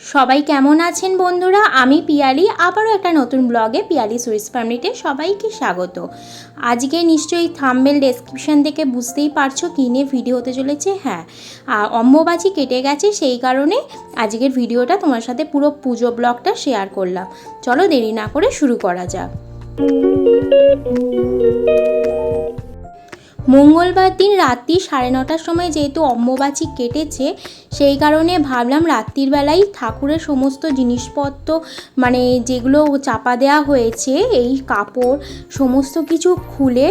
সবাই কেমন আছেন বন্ধুরা? আমি পিয়ালি। আবারও একটা নতুন ব্লগে পিয়ালি সুইস ফ্যামিলিতে সবাইকে স্বাগত। আজকে নিশ্চয়ই থাম্বেল ডেসক্রিপশন থেকে বুঝতেই পারছ কী নিয়ে ভিডিও হতে চলেছে? হ্যাঁ আর অম্বুবাচী কেটে গেছে, সেই কারণে আজকের ভিডিওটা তোমার সাথে পুরো পুজো ব্লগটা শেয়ার করলাম। চলো দেরি না করে শুরু করা যাক। মঙ্গলবার দিন রাত্রি সাড়ে নটার সময় যেহেতু অম্বুবাচী কেটেছে, সেই কারণে ভাবলাম রাত্রির বেলায় ঠাকুরের সমস্ত জিনিসপত্র মানে যেগুলো চাপা দেওয়া হয়েছে, এই কাপড় সমস্ত কিছু খুলে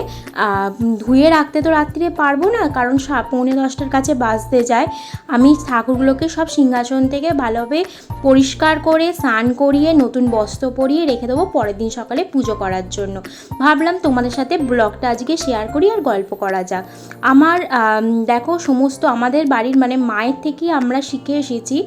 ধুয়ে রাখতে তো রাত্রিরে পারব না, কারণ পৌনে দশটার কাছে বাজতে যায়। আমি ঠাকুরগুলোকে সব সিংহাসন থেকে ভালোভাবে পরিষ্কার করে, স্নান করিয়ে, নতুন বস্ত্র পরিয়ে রেখে দেবো পরের দিন সকালে পুজো করার জন্য। ভাবলাম তোমাদের সাথে ব্লগটা আজকে শেয়ার করি আর গল্প করা যাক। আমার দেখো সমস্ত আমাদের বাড়ির মানে মায়ের থেকেই আমরা শিখে এসেছি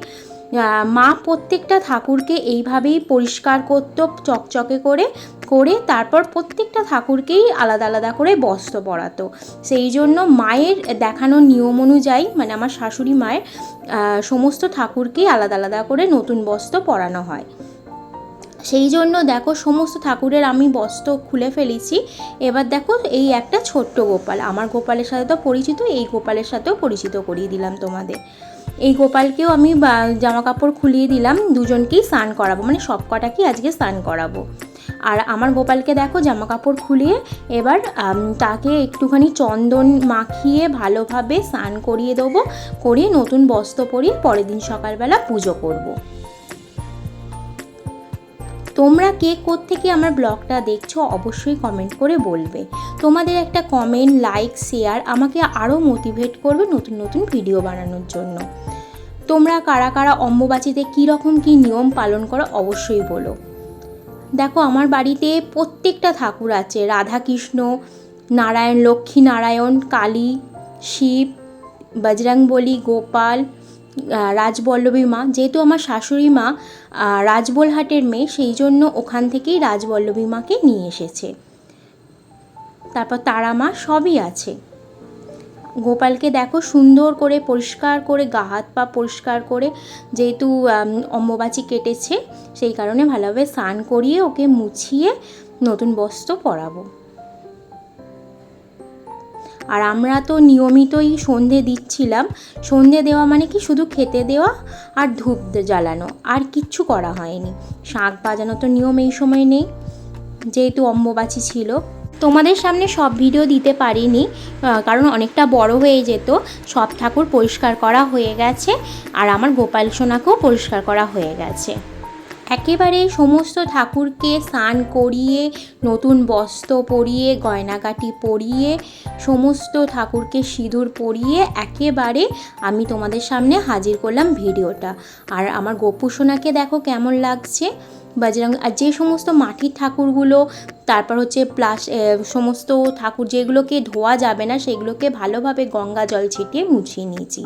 মা প্রত্যেকটা ঠাকুরকে এইভাবেই পরিষ্কার করতো, চকচকে করে করে তারপর প্রত্যেকটা ঠাকুরকেই আলাদা আলাদা করে বস্ত্র পরাতো। সেই জন্য মায়ের দেখানো নিয়ম অনুযায়ী মানে আমার শাশুড়ি মায়ের সমস্ত ঠাকুরকেই আলাদা আলাদা করে নতুন বস্ত্র পরানো হয়। সেই জন্য দেখো সমস্ত ঠাকুরের আমি বস্ত্র খুলে ফেলেছি। এবার দেখো এই একটা ছোট্ট গোপাল। আমার গোপালের সাথে তো পরিচিত, এই গোপালের সাথেও পরিচিত করিয়ে দিলাম তোমাদের। এই গোপালকেও আমি জামা কাপড় খুলিয়ে দিলাম, দুজনকেই স্নান করাবো। মানে সব কটাকেই আজকে স্নান করাবো। আর আমার গোপালকে দেখো জামা কাপড় খুলিয়ে এবার তাকে একটুখানি চন্দন মাখিয়ে ভালোভাবে স্নান করিয়ে দেবো। করিয়ে নতুন বস্ত্র পরিয়ে পরের দিন সকালবেলা পুজো করব। তোমরা কে থেকে আমার ব্লগটা দেখছ অবশ্যই কমেন্ট করে বলবে। তোমাদের একটা কমেন্ট লাইক শেয়ার আমাকে আরও মোটিভেট করবে নতুন নতুন ভিডিও বানানোর জন্য। তোমরা কারা কারা অম্বুবাচীতে কী রকম কী নিয়ম পালন করো অবশ্যই বলো। দেখো, আমার বাড়িতে প্রত্যেকটা ঠাকুর আছে। রাধাকৃষ্ণ, নারায়ণ, লক্ষ্মী নারায়ণ, কালী, শিব, বজরংবলী, গোপাল রাজবল্লভী মা। যেহেতু আমার শাশুড়ি মা রাজবোলহাটের মেয়ে, সেই জন্য ওখান থেকেই রাজবল্লভী মাকে নিয়ে এসেছে। তারপর তারা মা সবই আছে। গোপালকে দেখো সুন্দর করে, পরিষ্কার করে, গা হাত পা পরিষ্কার করে, যেহেতু অম্বুবাচী কেটেছে, সেই কারণে ভালোভাবে স্নান করিয়ে ওকে মুছিয়ে নতুন বস্ত্র পরাবো। আর আমরা তো নিয়মিতই সন্ধে দিচ্ছিলাম। সন্ধে দেওয়া মানে কি? শুধু খেতে দেওয়া আর ধূপ জ্বালানো। আর কিচ্ছু করা হয়নি। শাঁখ বাজানো তো নিয়ম এই সময় নেই, যেহেতু অম্বুবাচী ছিল। তোমাদের সামনে সব ভিডিও দিতে পারিনি কারণ অনেকটা বড় হয়ে যেত। সব ঠাকুর পরিষ্কার করা হয়ে গেছে, আর আমার গোপাল সোনাকেও পরিষ্কার করা হয়ে গেছে। একেবারে সমস্ত ঠাকুরকে স্নান করিয়ে, নতুন বস্ত্র পরিয়ে, গয়নাগাটি পরিয়ে, সমস্ত ঠাকুরকে সিঁদুর পরিয়ে একেবারে আমি তোমাদের সামনে হাজির করলাম ভিডিওটা। আর আমার গোপু সোনাকে দেখো কেমন লাগছে। বাজরং আর যে সমস্ত মাটির ঠাকুরগুলো, তারপর হচ্ছে প্লাস সমস্ত ঠাকুর যেগুলোকে ধোয়া যাবে না, সেগুলোকে ভালোভাবে গঙ্গা জল ছিটিয়ে মুছিয়ে নিয়েছি।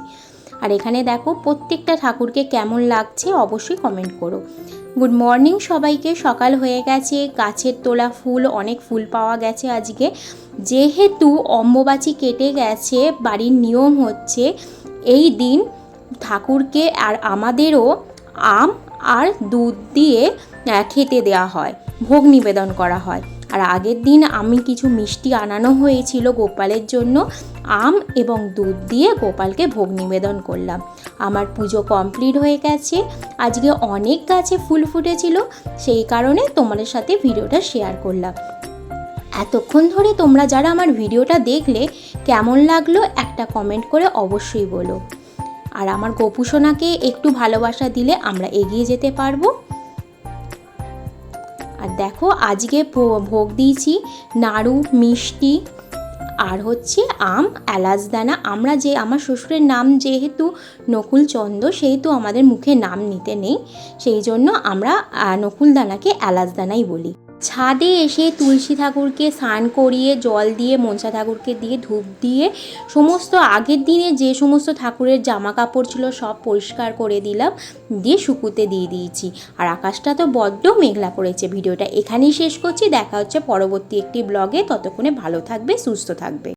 আর এখানে দেখো প্রত্যেকটা ঠাকুরকে কেমন লাগছে অবশ্যই কমেন্ট করো। গুড মর্নিং সবাইকে, সকাল হয়ে গেছে, গাছের তোলা ফুল, অনেক ফুল পাওয়া গেছে আজকে। যেহেতু অম্বুবাচী কেটে গেছে, বাড়ির নিয়ম হচ্ছে এই দিন ঠাকুরকে আর আমাদেরও আম আর দুধ দিয়ে খেতে দেওয়া হয়, ভোগ নিবেদন করা হয়। আর আগের দিন আমি কিছু মিষ্টি আনানো হয়েছিল গোপালের জন্য আম এবং দুধ দিয়ে গোপালকে ভোগ নিবেদন করলাম। আমার পুজো কমপ্লিট হয়ে গেছে। আজকে অনেক গাছে ফুল ফুটেছিল, সেই কারণে তোমাদের সাথে ভিডিওটা শেয়ার করলাম। এতক্ষণ ধরে তোমরা যারা আমার ভিডিওটা দেখলে, কেমন লাগল একটা কমেন্ট করে অবশ্যই বলো। আর আমার গোপুসোনাকে একটু ভালোবাসা দিলে আমরা এগিয়ে যেতে পারব। আর দেখো, আজকে ভোগ দিয়েছি, নাড়ু, মিষ্টি আর হচ্ছে আম এলাচদানা আমরা যে, আমার শ্বশুরের নাম যেহেতু নকুল সেহেতু আমাদের মুখে নাম নিতে নেই, সেই জন্য আমরা নকুলদানাকে এলাচদানাই বলি। ছাদে এসে তুলসী ঠাকুরকে স্নান করিয়ে, জল দিয়ে, মনসা ঠাকুরকে দিয়ে, ধূপ দিয়ে সমস্ত আগের দিনে যে সমস্ত ঠাকুরের জামা কাপড় ছিল সব পরিষ্কার করে দিলাম, দিয়ে শুকুতে দিয়ে দিয়েছি। আর আকাশটা তো বড্ড মেঘলা করেছে। ভিডিওটা এখানেই শেষ করছি। দেখা হচ্ছে পরবর্তী একটি ব্লগে। ততক্ষণে ভালো থাকবে, সুস্থ থাকবে।